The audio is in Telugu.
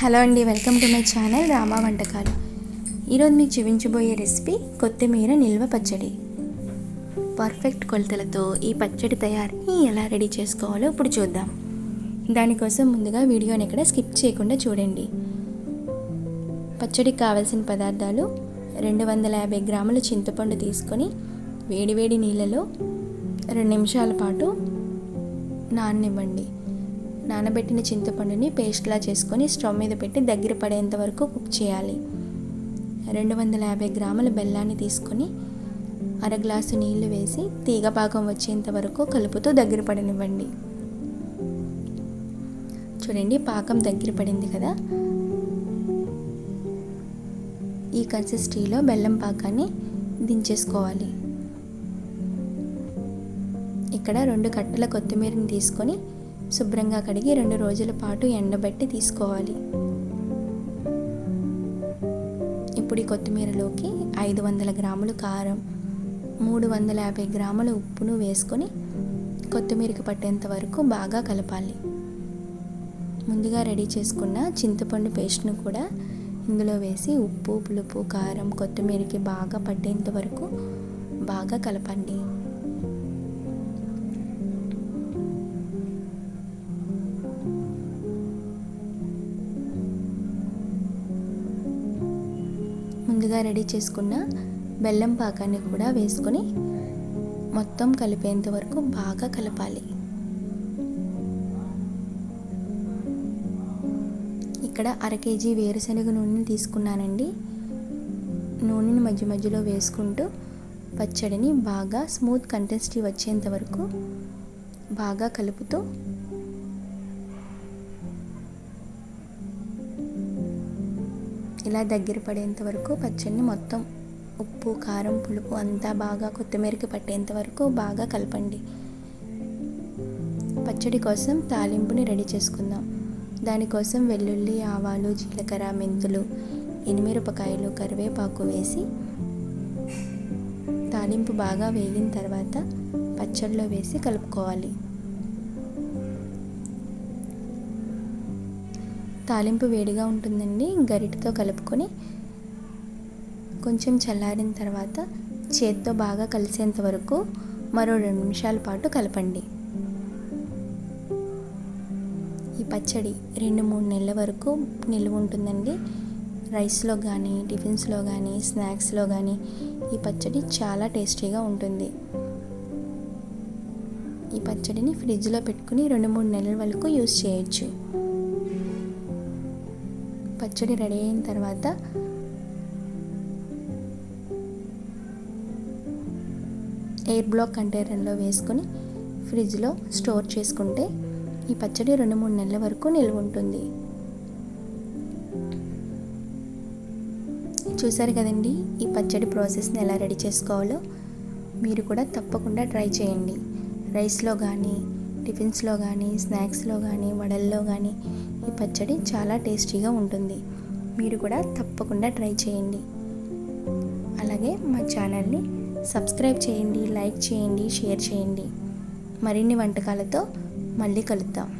హలో అండి welcome to my channel Rama వంటకాలు. ఈరోజు మీకు చూపించబోయే రెసిపీ కొత్తిమీర నిల్వ పచ్చడి. పర్ఫెక్ట్ కొలతలతో ఈ పచ్చడి తయారీని ఎలా రెడీ చేసుకోవాలో ఇప్పుడు చూద్దాం. దానికోసం ముందుగా వీడియోని ఎక్కడ స్కిప్ చేయకుండా చూడండి. పచ్చడికి కావాల్సిన పదార్థాలు రెండు వందల యాభై గ్రాముల చింతపండు తీసుకొని వేడివేడి నీళ్ళలో రెండు నిమిషాల పాటు నాననివ్వండి. నానబెట్టిన చింతపండుని పేస్ట్లా చేసుకొని స్టవ్ మీద పెట్టి దగ్గర పడేంత వరకు కుక్ చేయాలి. రెండు వందల యాభై గ్రాముల బెల్లాన్ని తీసుకొని అర గ్లాసు నీళ్ళు వేసి తీగ పాకం వచ్చేంత వరకు కలుపుతూ దగ్గర పడనివ్వండి. చూడండి పాకం దగ్గర పడింది కదా. ఈ కన్సిస్టీలో బెల్లం పాకాన్ని దించేసుకోవాలి. ఇక్కడ రెండు కట్టల కొత్తిమీరని తీసుకొని శుభ్రంగా కడిగి రెండు రోజుల పాటు ఎండబెట్టి తీసుకోవాలి. ఇప్పుడు ఈ కొత్తిమీరలోకి ఐదు వందల గ్రాములు కారం మూడు వందల యాభై గ్రాముల ఉప్పును వేసుకొని కొత్తిమీరకి పట్టేంత వరకు బాగా కలపాలి. ముందుగా రెడీ చేసుకున్న చింతపండు పేస్ట్ను కూడా ఇందులో వేసి ఉప్పు పులుపు కారం కొత్తిమీరకి బాగా పట్టేంత వరకు బాగా కలపండి. ముందుగా రెడీ చేసుకున్న బెల్లం పాకాన్ని కూడా వేసుకొని మొత్తం కలిపేంత వరకు బాగా కలపాలి. ఇక్కడ అర కేజీ వేరుశనగ నూనెని తీసుకున్నానండి. నూనెని మధ్య మధ్యలో వేసుకుంటూ పచ్చడిని బాగా స్మూత్ కంటెస్టీ వచ్చేంత వరకు బాగా కలుపుతూ ఇలా దగ్గర పడేంత వరకు పచ్చడిని మొత్తం ఉప్పు కారం పులుపు అంతా బాగా కొత్తిమీరకి పట్టేంత వరకు బాగా కలపండి. పచ్చడి కోసం తాలింపుని రెడీ చేసుకుందాం. దానికోసం వెల్లుల్లి ఆవాలు జీలకర్ర మెంతులు ఎనిమిరపకాయలు కరివేపాకు వేసి తాలింపు బాగా వేగిన తర్వాత పచ్చడిలో వేసి కలుపుకోవాలి. తాలింపు వేడిగా ఉంటుందండి. గరిటతో కలుపుకొని కొంచెం చల్లారిన తర్వాత చేత్తో బాగా కలిసేంత వరకు మరో రెండు నిమిషాల పాటు కలపండి. ఈ పచ్చడి రెండు మూడు నెలల వరకు నిల్వ ఉంటుందండి. రైస్లో కానీ టిఫిన్స్లో కానీ స్నాక్స్లో కానీ ఈ పచ్చడి చాలా టేస్టీగా ఉంటుంది. ఈ పచ్చడిని ఫ్రిడ్జ్లో పెట్టుకుని రెండు మూడు నెలల వరకు యూస్ చేయొచ్చు. పచ్చడి రెడీ అయిన తర్వాత ఎయిర్ బ్లాక్ కంటైనర్లో వేసుకొని ఫ్రిడ్జ్లో స్టోర్ చేసుకుంటే ఈ పచ్చడి రెండు మూడు నెలల వరకు నిల్వ ఉంటుంది. చూసారు కదండి ఈ పచ్చడి ప్రాసెస్ని ఎలా రెడీ చేసుకోవాలో? మీరు కూడా తప్పకుండా ట్రై చేయండి. రైస్లో కానీ టిఫిన్స్లో కానీ స్నాక్స్లో కానీ వడల్లో కానీ ఈ పచ్చడి చాలా టేస్టీగా ఉంటుంది. మీరు కూడా తప్పకుండా ట్రై చేయండి. అలాగే మా ఛానల్ని సబ్స్క్రైబ్ చేయండి లైక్ చేయండి షేర్ చేయండి. మరిన్ని వంటకాలతో మళ్ళీ కలుద్దాం.